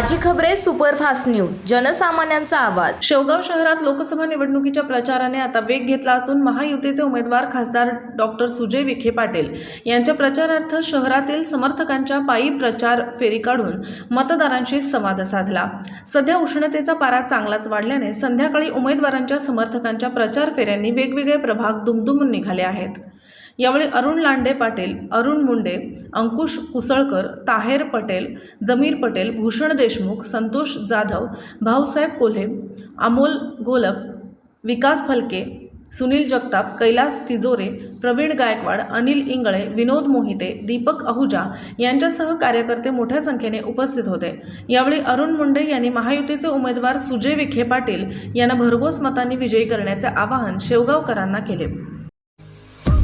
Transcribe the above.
खबरे superfast news जनसामान्यांचा आवाज. शेवगाव शहरात लोकसभा निवडणुकीच्या प्रचाराने आता वेग घेतला असून महायुतीचे उमेदवार खासदार डॉक्टर सुजय विखे पाटील यांच्या प्रचारार्थ शहरातील समर्थकांच्या पायी प्रचार फेरी काढून मतदारांशी संवाद साधला. सध्या उष्णतेचा पारा चांगलाच वाढल्याने संध्याकाळी उमेदवारांच्या समर्थकांच्या प्रचार फेऱ्यांनी वेगवेगळे प्रभाग दुमदुमून निघाले आहेत. यावेळी अरुण लांडे पाटील अरुण मुंडे अंकुश कुसळकर ताहेर पटेल जमीर पटेल भूषण देशमुख संतोष जाधव भाऊसाहेब कोल्हे अमोल गोलप विकास फलके सुनील जगताप कैलास तिजोरे प्रवीण गायकवाड अनिल इंगळे विनोद मोहिते दीपक अहुजा यांच्यासह कार्यकर्ते मोठ्या संख्येने उपस्थित होते. यावेळी अरुण मुंडे यांनी महायुतीचे उमेदवार सुजय विखे पाटील यांना भरघोस मतांनी विजयी करण्याचे आवाहन शेवगावकरांना केले.